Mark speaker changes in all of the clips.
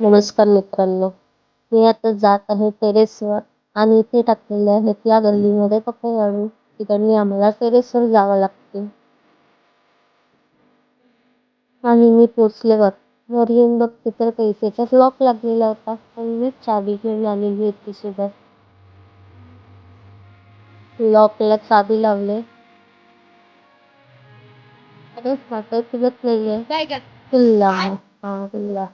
Speaker 1: नमस्कार मित्रांनो. मी आता जात आहे टेरेसवर आणि इथे टाकलेले आहेत या गल्लीमध्ये कपडे वाळू तिकडे आम्हाला टेरेसवर जावं लागते. आणि मी पोचल्यावर वर येऊन बघते तर काही त्याच्यात लॉक लागलेला होता. पण मी चाबी घेऊन आलेली होती सोबत लॉकला चाबी लावले. अरे नाहीये. किल्ला हा किल्ला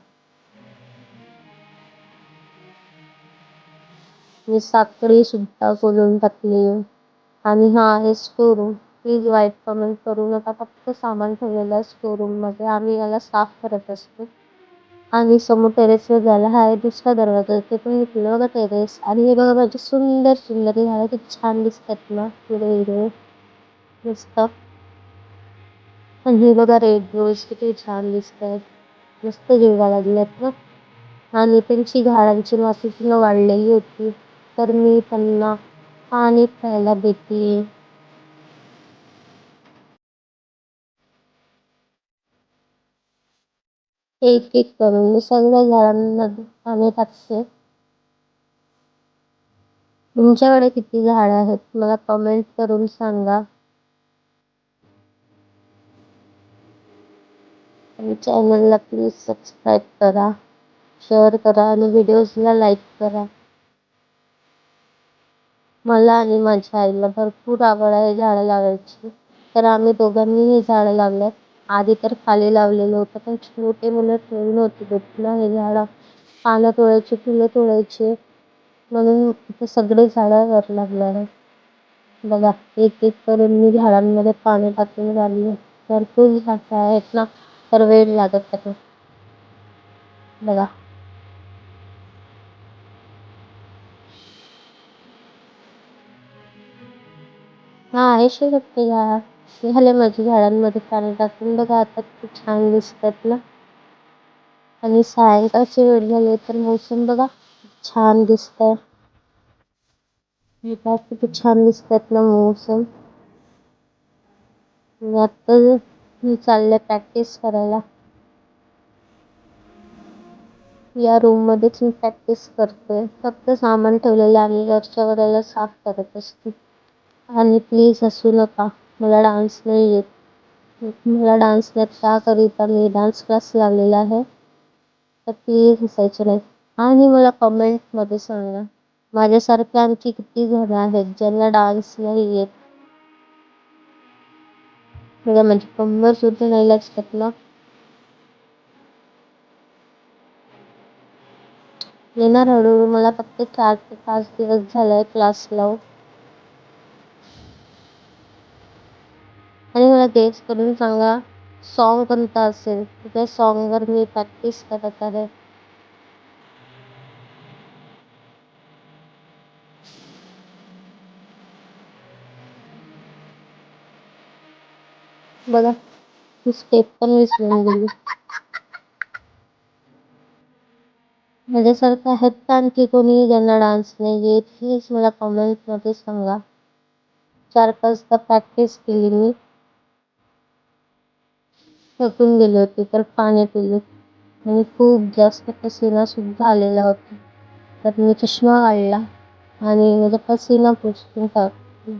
Speaker 1: मी साखळी सुद्धा खोलून टाकली. आणि हा आहे स्टोरूम प्लीज वाईट कमेंट करू नका. फक्त सामान ठेवलेलं आहे स्टोरूममध्ये. आम्ही याला साफ करत असतो. आणि समोर टेरेसवर जायला हा आहे दुसरा दरवाजा. तिथून निघलं बघा टेरेस आणि हे बघा माझे सुंदर सुंदर. झालं ते छान दिसतात ना. हिरवे हिरवे. मस्त. आणि हे बघा रेड रोज किती छान दिसत आहेत मस्त जेव्हा लागल्यात ना. आणि त्यांची झाडांची माती पूर्ण वाढलेली होती. तर मी त्यांना पाणी प्यायला देते. एक एक करून मी सगळ्या झाडांना पाणी टाकते. तुमच्याकडे किती झाडं आहेत मला कमेंट करून सांगा. आणि चॅनलला प्लीज सबस्क्राईब करा शेअर करा आणि व्हिडिओजला लाईक करा. मला आणि माझ्या आईला भरपूर आवड आहे झाडं लावायची. तर आम्ही दोघांनी हे झाडं आहेत आधी तर खाली लावलेलं होतं पण छोटे मुलं ठेवून होती देत हे झाडं पानं तोडायची फुलं तोडायची. म्हणून ते सगळे झाडं वर लागणार बघा एक एक करून मी झाडांमध्ये पाणी टाकून झाली भरपूर झाडं आहेत ना तर वेळ लागत त्याला बघा. हा आहे शकते झाड झाले माझ्या झाडांमध्ये पाणी टाकून बघा आता खूप छान दिसतात ना. आणि सायंकाळची वेळ झाली तर मोसम बघा छान दिसत आहे किती छान दिसतात ना मोसम. आता मी चालले प्रॅक्टिस करायला. या रूम मध्येच मी प्रॅक्टिस करते फक्त सामान ठेवलेलं आणि वरच्या वरायला साफ करत असते. आणि प्लीज़ हसू नका. मला डान्स नाही येत. मला डान्स नाही त्याकरिता मी डान्स क्लास लावलेला आहे. तर प्लीज़ हसायचं नाही. आणि मला कमेंटमध्ये सांगा. माझ्यासारखे आणखी किती जण आहेत ज्यांना डान्स नाही येत? बघा, माझी कंबर सुद्धा नाही लागतात ना. येणार हळूहळू. मला फक्त चार ते पाच दिवस झालाय क्लास लावून. आणि मला गेस करून सांगा सॉन्ग कोणता असेल? त्या सॉन्गवर मी प्रॅक्टिस करत आहे? बघा ही स्टेप पण विसरून गेली. माझ्यासारखं आहेत का आणखी कोणी ज्यांना डान्स नाही येत? प्लीज़ मला सांगा. चार पाच तास प्रॅक्टिस केली मी. थकून गेले होते तर पाणी पिले. आणि खूप जास्त पसीनासुद्धा आलेला होता. तर मी चष्मा काढला आणि माझा पसीना पुसून टाकला.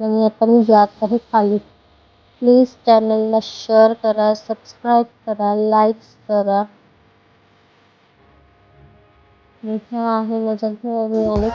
Speaker 1: आणि आता मी जात आहे खाली. प्लीज चॅनलला शेअर करा सबस्क्राईब करा लाईक्स करा. इथे आहे माझ्या घरी आणि